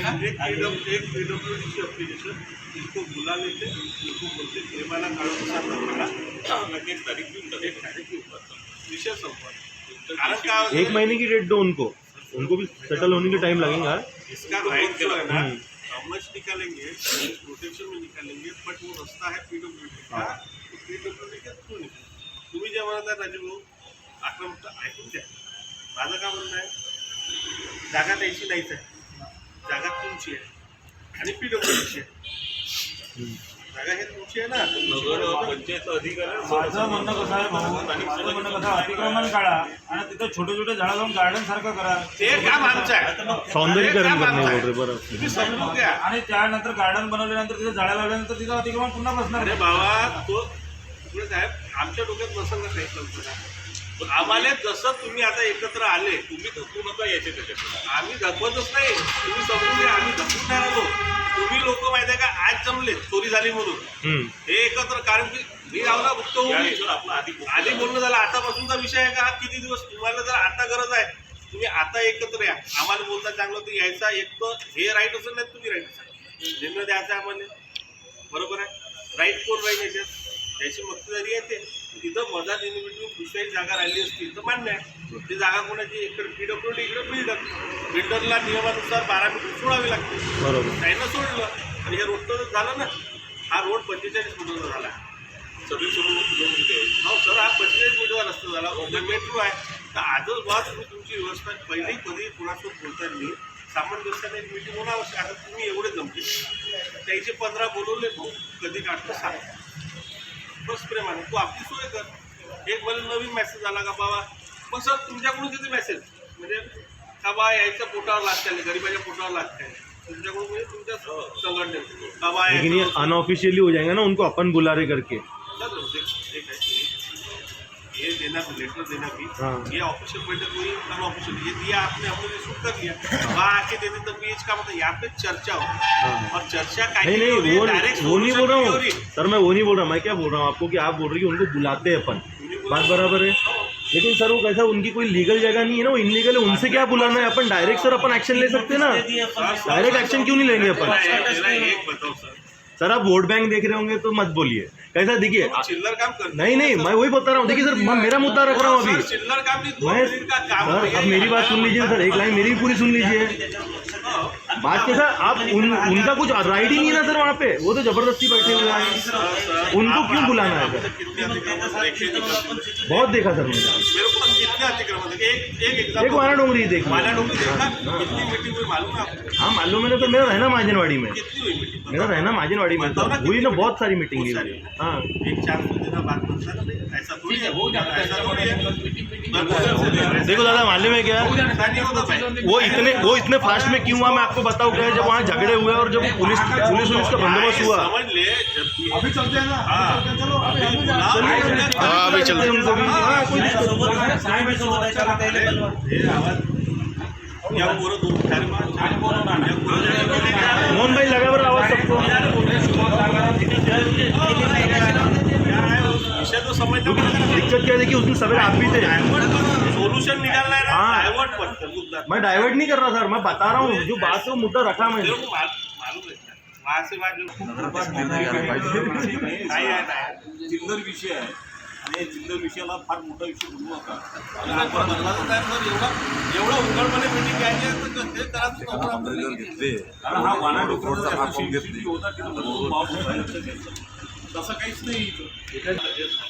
ना? एक एक अप्लिकेशन इनको बुला लेते इनको बोलते प्रेमाला लगेच तारीख देऊन. एक तारीख. विषय? एक महीने की डेट दो उनको. उनको भी सेटल होने के टाइम लगेगा इसका राइट जो है ना हम्म। हम निकालेंगे प्रोटेक्शन में निकालेंगे बट वो रास्ता है पीडब्ल्यूडी का. तो पीडब्ल्यूडी का थ्रू निकाल तुम्ही म्हणत राजू भाऊ आक्रमक ऐकून घ्या. माझं काय म्हणणं आहे? जागा द्यायची नाहीच आहे. जागा तुमची आहे. आणि पीडब्ल्यूडीची आहे. जागा हे तुमची आहे ना? नगर पंचायत अधिकारी माझं म्हणणं कसं आहे भाऊ माझं म्हणणं कसं आहे, अतिक्रमण काढा आणि तिथं छोटे छोटे झाडं लावून गार्डन सारखं करा. ते काम आमचं आहे. सौंदर्यीकरण करणे आहे. बरं. तुम्ही समजून घ्या. आणि त्यानंतर गार्डन बनवल्यानंतर तिथे झाडं लावल्यानंतर तिथं अतिक्रमण पुन्हा बसणार अरे नाही. बाबा तो साहेब आमच्या डोक्यात बसल ना काही कल्पना पण आम्हाला जसं तुम्ही आता एकत्र आले तुम्ही धकू नका याचे त्याच्यात आम्ही धकवतच नाही. तुम्ही समजून घ्या आम्ही धकून नाही राहिलो तुम्ही लोक माहिती आहे का आज जमले चोरी झाली म्हणून. हे एकत्र कारण की मी होऊन. विषयावर आपलं आधी आधी बोलणं झालं आतापासूनचा विषय आहे का? हा किती दिवस? तुम्हाला जर आता गरज आहे तुम्ही आता एकत्र या. आम्हाला बोलता चांगलं होतं यायचा एक तर हे राईट असेल नाही तुम्ही राईट असेल. निर्णय द्यायचा आम्हाला. बरोबर आहे? राईट कोण राहील याच्यात? त्याची मक्तेदारी आहे ते. तिथं मधात इन बिटवीन जागा राहिली असती तर मान्य आहे. ती जागा कोणाची? इकडे पीडब्ल्यूडी इकडे बिल्डर बिल्डरला नियमानुसार बारा मीटर सोडावी लागते. बरोबर. त्यानं सोडलं आणि हे रोडचं झालं ना हा रोड पंचेचाळीस मीटरचा झाला. सगळी सोडून दोन तिथे हो सर हा पंचेचाळीस मीटरचा रस्ता झाला. उद्या मेट्रो आहे. तर आजच बा तुम्ही तुमची व्यवस्था पहिली कधी कोणासोबत बोलताना सामंजस्याने एक मिटिंग होणं आवश्यक आता तुम्ही एवढे जमतील. त्याचे पंधरा बोलवले भाऊ. कधी काढतो सांग. बस प्रेमाने तू आपली सोय कर. एक मला नवीन मेसेज आला का बाबा? मग सर तुमच्याकडून किती मेसेज म्हणजे का बा यायचं पोटावर लागते गरीबाच्या पोटावर लागते? तुमच्याकडून म्हणजे तुमच्या संघटने का बा लेकिन ये अनऑफिशियली हो जाएगा ना उनको अपन बुला रहे करके। सर एक है ये देना लेटर देना भी। हाँ। ये ऑफिशियल बैठक हुई अनऑफिशियल ये दिया आपने हमने रिसीव कर लिया। वहाँ आके देते तो बीच का मतलब यहाँ पे चर्चा हो। हाँ। और चर्चा का नहीं नहीं वो वो नहीं बोल रहा हूँ। सर मैं वो नहीं बोल रहा मैं क्या बोल रहा हूँ आपको कि आप बोल रही हैं उनको बुलाते हैं अपन। बात बराबर है। लेकिन सर वो कैसा उनकी कोई लीगल जगह नहीं है ना वो इनलीगल है उनसे क्या बुलाना है? अपन डायरेक्ट सर अपन एक्शन ले सकते हैं ना। डायरेक्ट एक्शन क्यों नहीं लेंगे अपन? एक बताओ सर। सर आप वोट बैंक देख रहे होंगे तो मत बोलिए। कैसा देखिए वो चिल्लर काम कर नहीं नहीं मैं वही बता रहा हूँ। देखिए सर मैं मेरा मुद्दा रख रहा हूँ अभी। चिल्लर काम नहीं मैं सर अब मेरी बात सुन लीजिए सर एक लाइन मेरी पूरी सुन लीजिए। बात कैसा आप उन, उनका कुछ राइट ही नहीं है ना सर वहाँ पे? वो तो ज़बरदस्ती बैठे हुए हैं। उनको क्यों बुलाना है? बहुत देखा सर मैंने एक वाना डोंगरी देख है मालूम है ना सर मेरा रहना माजनवाड़ी में। मेरा रहना माजनवाड़ी में हुई ना बहुत सारी मीटिंग हुई। हाँ। देखो दादा मालूम है क्या? वो इतने वो इतने फास्ट में क्यों हुआ? मैं आपको बताऊँ क्या जब वहाँ झगड़े हुए और जब पुलिस पुलिस पुलिस का बंदोबस्त हुआ समझ ले अभी चलते हैं ना हाँ चलो अभी। हाँ चलते हैं उनको भी हाँ कोई दिक्कत नहीं। साहेब आहे बचत क्या उस दिन सवेरे आप भी थे सोल्यूशन निकालना है. हाँ। डाइवर्ट मुद्दा मैं डाइवर्ट नहीं कर रहा सर. मैं बता रहा हूँ जो बात है वो मुद्दा रखा म्हणजे. मैंने विषय आहे. फार मोठा विषय बनवू कारण हा वाना तसं काहीच नाही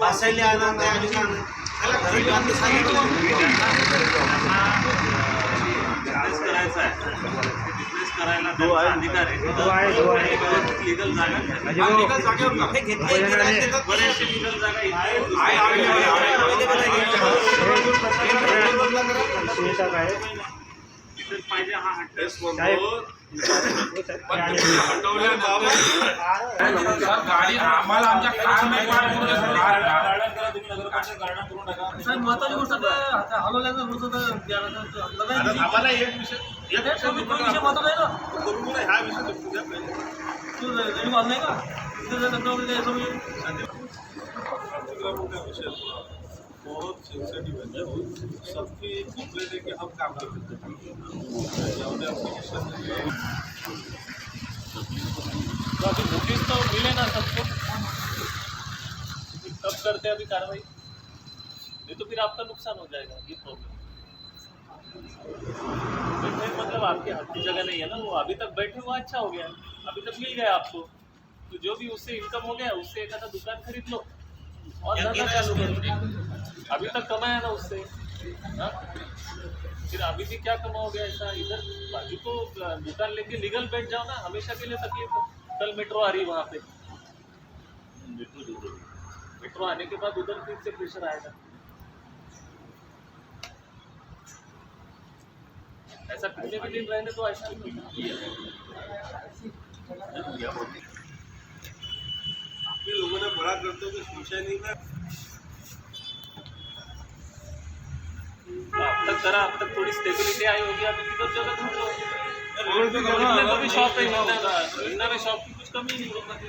बसायला आनंद आहे आणि. बिझनेस करायचा आहे. करायला त्यांचा अधिकार लिगल जागा आहे हंड्रेड पाहिजे हा हंड्रेड गाडी आम्हाला आमच्या काम नाही साहेब महत्वाची गोष्ट हलवल्याचा गोष्ट आम्हाला एक विषय विषय महत्त्वाचा आहे ना? हा विषय तू नाही का? तिथे बहुत सेंसिटिव है सबकी कंप्लेंट है कि हम काम नहीं करते एप्लीकेशन तो अभी नोटिस तो मिले ना सबको? कब करते हैं अभी कार्रवाई? नहीं तो फिर आपका नुकसान हो जाएगा ये प्रॉब्लम बैठे मतलब आपके हाथ की जगह नहीं है ना वो। अभी तक बैठे हुआ अच्छा हो गया अभी तक मिल गया आपको। तो जो भी उससे इनकम हो गया उससे एक आधा दुकान खरीद लो। और धंधा चालू करो। अभी तक कमाया ना उससे। हाँ? फिर अभी भी क्या कमाओगे ऐसा? इधर बाजू को दुकान लेके लीगल बैठ जाओ ना हमेशा के लिए तकलीफ़ कल मेट्रो आ रही है वहाँ पे। मेट्रो आने के बाद उधर फिर से प्रेशर आएगा। ऐसा कितने भी दिन रहने तो ऐसा नहीं लोगों ने बड़ा करते हो तो सोचा नहीं था। तो अब तक करा अब तक थोड़ी स्टेबिलिटी आई होगी अभी किधर जगह ढूंढ लो। इतने को भी शॉप है। इतना में शॉप की कुछ कमी नहीं होगी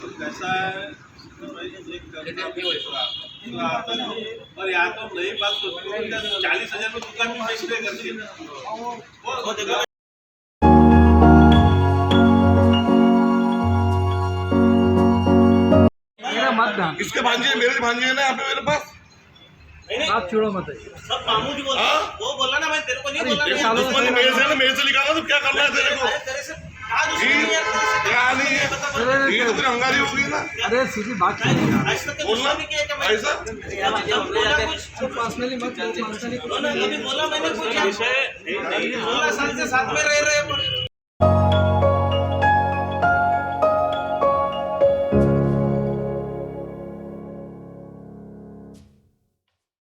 तो कैसा है भी और यहाँ तो नई बात सोचनी है चालीस हज़ार में दुकान भी करती है? इसके भांजे मेरे भांजे ना यहाँ पे मेरे पास? आप छोड़ो मत। सब मामू जी बोला वो बोला ना मैं तेरे को नहीं बोला दुश्मनी मेरे से ना मेरे से निकाला तो क्या करना है तेरे को? अरे है? है तो तेरी हंगारी हो गई ना। अरे सीधी बात बोलना? है ऐसा? बोला पर्सनली मत बोला मैंने कुछ। साल से साथ में रह रहे हैं।